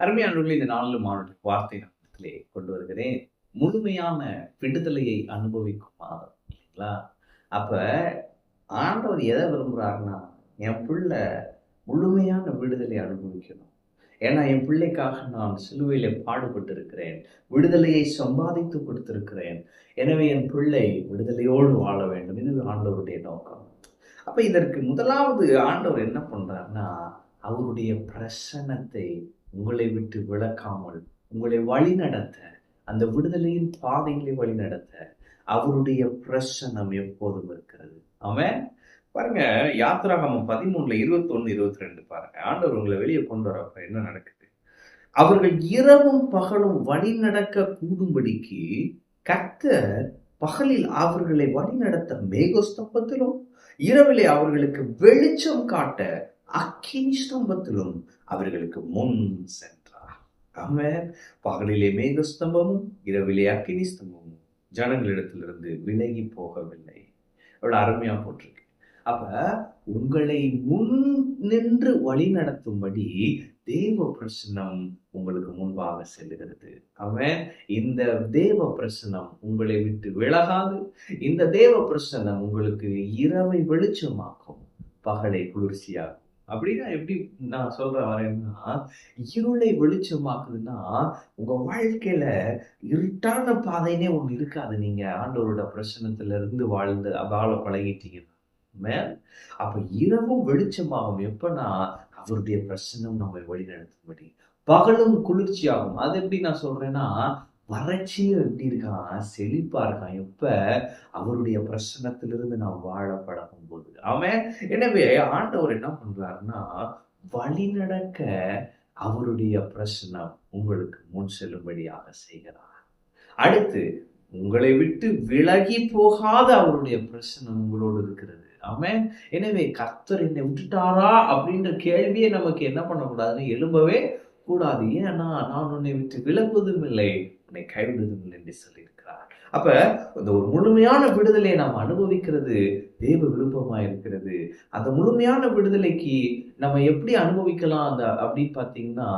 அருமையானவர்களே இந்த நாலு மாவட்ட வார்த்தை நாமத்திலே கொண்டு வருகிறேன். முழுமையான விடுதலையை அனுபவிக்கும் மாதம் இல்லைங்களா? அப்ப ஆண்டவர் எதை விரும்புறாருன்னா என் பிள்ளை முழுமையான விடுதலை அனுபவிக்கணும். ஏன்னா என் பிள்ளைக்காக நான் சிலுவையில் பாடுபட்டு இருக்கிறேன் விடுதலையை சம்பாதித்து கொடுத்திருக்கிறேன். எனவே என் பிள்ளை விடுதலையோடு வாழ வேண்டும். இது ஆண்டவருடைய நோக்கம். அப்ப இதற்கு முதலாவது ஆண்டவர் என்ன பண்றாருன்னா அவருடைய பிரசனத்தை உங்களை விட்டு விளக்காமல் உங்களை வழி நடத்த அந்த விடுதலையின் பாதைகளை வழி நடத்த அவருடைய பிரசனம் எப்போதும் இருக்கிறது. அவன் பாருங்க யாத்திராகமம் பதிமூணுல இருபத்தி ஒண்ணு இருபத்தி ரெண்டு பாருங்க. ஆண்டவர் உங்களை வெளியே கொண்டு வரப்ப என்ன நடக்குது? அவர்கள் இரவும் பகலும் வழி நடக்க கூடும்படிக்கு கர்த்தர் பகலில் அவர்களை வழி நடத்த மேகஸ்தம்பத்திலும் இரவிலே அவர்களுக்கு வெளிச்சம் காட்ட அக்கினி ஸ்தம்பத்திலும் அவர்களுக்கு முன் சென்றார். அவன் பகலிலே மேகஸ்தம்பமும் இரவிலே அக்கினி ஸ்தம்பமும் ஜனங்களிடத்திலிருந்து விலகி போகவில்லை. அவ்வளோ அருமையா போட்டிருக்கு. அப்ப உங்களை முன் நின்று வழி நடத்தும்படி தேவ பிரசனம் உங்களுக்கு முன்பாக செல்லுகிறது. அவன் இந்த தேவ பிரசனம் உங்களை விட்டு விலகாது. இந்த தேவ பிரசனம் உங்களுக்கு இரவை வெளிச்சமாக்கும். பகலை குளிர்ச்சியாகும் அப்படின்னா எப்படி நான் சொல்ற வரேன்னா இருளை வெளிச்சமாக்குதுன்னா உங்க வாழ்க்கையில இருட்டான பாதைனே ஒண்ணு இருக்காது நீங்க. ஆண்டவரோட பிரச்சனத்துல இருந்து வாழ்ந்து வாழ பழகிட்டீங்கன்னா அப்ப இரவும் வெளிச்சமாகும். எப்பன்னா அவருடைய பிரச்சனம் நம்மை வழி நடத்தும்படி பகலும் குளிர்ச்சியாகும். அது எப்படி நான் சொல்றேன்னா வறட்சியும் எப்படி இருக்கான் செழிப்பா இருக்கான். எப்ப? அவருடைய பிரசனத்திலிருந்து நான் வாழ பழகும் போது அவன் எனவே ஆண்டவர் என்ன பண்றாருன்னா வழி நடக்க அவருடைய பிரசனம் உங்களுக்கு முன் செல்லும்படியாக செய்கிறார். அடுத்து உங்களை விட்டு விலகி போகாத அவருடைய பிரசனம் உங்களோடு இருக்கிறது. அவன் எனவே கர்த்தர் என்னை விட்டுட்டாரா அப்படின்ற கேள்வியை நமக்கு என்ன பண்ணக்கூடாதுன்னு எழும்பவே கூடாது. ஏன்னா நான் உன்னை விட்டு விலகுவதும் இல்லை. உன்னை கைவிடுவதும் இல்லை என்று சொல்லியிருக்கிறார் அப்ப இந்த ஒரு முழுமையான விடுதலை நாம் அனுபவிக்கிறது தேவ விருப்பமா இருக்கிறது. அந்த முழுமையான விடுதலைக்கு நம்ம எப்படி அனுபவிக்கலாம் அந்த அப்படின்னு பார்த்தீங்கன்னா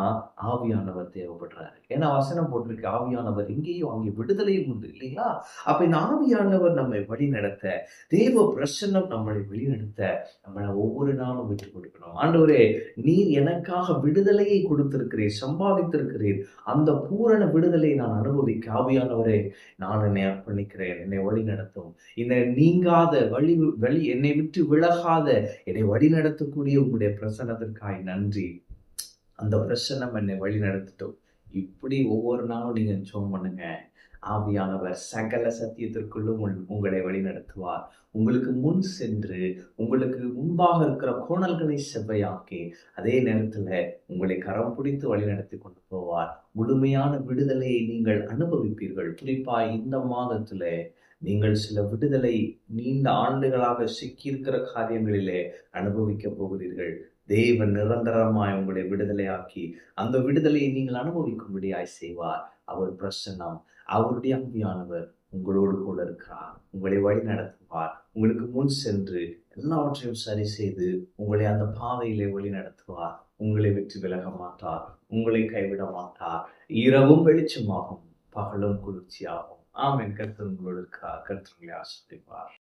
ஆவியானவர் தேவைப்படுறாரு. ஏன்னா வசனம் போட்டிருக்கு ஆவியானவர் இங்கேயும் அங்கே விடுதலையும் உண்டு இல்லைங்களா? அப்ப இந்த ஆவியானவர் நம்மை வழி நடத்த தேவ பிரசன்னம் நம்மளை வெளிநடத்த நம்மளை ஒவ்வொரு நாளும் விட்டு கொடுக்கணும். ஆண்டவரே நீர் எனக்காக விடுதலையை கொடுத்திருக்கிறீர் சம்பாதித்திருக்கிறீர். அந்த பூரண விடுதலை நான் அனுபவிக்க ஆவியானவரே நான் என்னை அர்ப்பணிக்கிறேன் என்னை வழி நடத்தும் இந்த நீங்காத வழி வழி என்னை விட்டு விலகாத என்னை வழி நடத்தக்கூடிய உங்களுடைய பிரசனத்திற்காய் நன்றி. அந்த பிரசனம் என்னை வழி நடத்தட்டும் இப்படி ஒவ்வொரு நாளும் நீங்கள் ஜோம் பண்ணுங்க. ஆவியானவர் சகல சத்தியத்திற்குள்ளும் உங்களை வழி நடத்துவார் உங்களுக்கு முன் சென்று உங்களுக்கு முன்பாக இருக்கிற கோணல்களை செவ்வையாக்கி அதே நேரத்தில் உங்களை கரம் பிடித்து வழி நடத்தி கொண்டு போவார். முழுமையான விடுதலையை நீங்கள் அனுபவிப்பீர்கள். குறிப்பாக இந்த மாதத்தில் நீங்கள் சில விடுதலை நீண்ட ஆண்டுகளாக சிக்கியிருக்கிற காரியங்களிலே அனுபவிக்க போகிறீர்கள். தேவன் நிரந்தரமாய் உங்களை விடுதலையாக்கி அந்த விடுதலையை நீங்கள் அனுபவிக்கும்படியாய் செய்வார். அவர் பிரசன்னம். அவருடைய அம்பியானவர் உங்களோடு கூட இருக்கிறார். உங்களை வழி நடத்துவார். உங்களுக்கு முன் சென்று எல்லாவற்றையும் சரி செய்து உங்களை அந்த பாதையிலே வழி நடத்துவார். உங்களை வெற்றி விலக மாட்டார். உங்களை கைவிட மாட்டார். இரவும் வெளிச்சமாகும் பகலும் குளிர்ச்சியாகும். ஆமென் கர்த்தர் உங்களோட இருக்கிறார் ஆசிரிப்பார்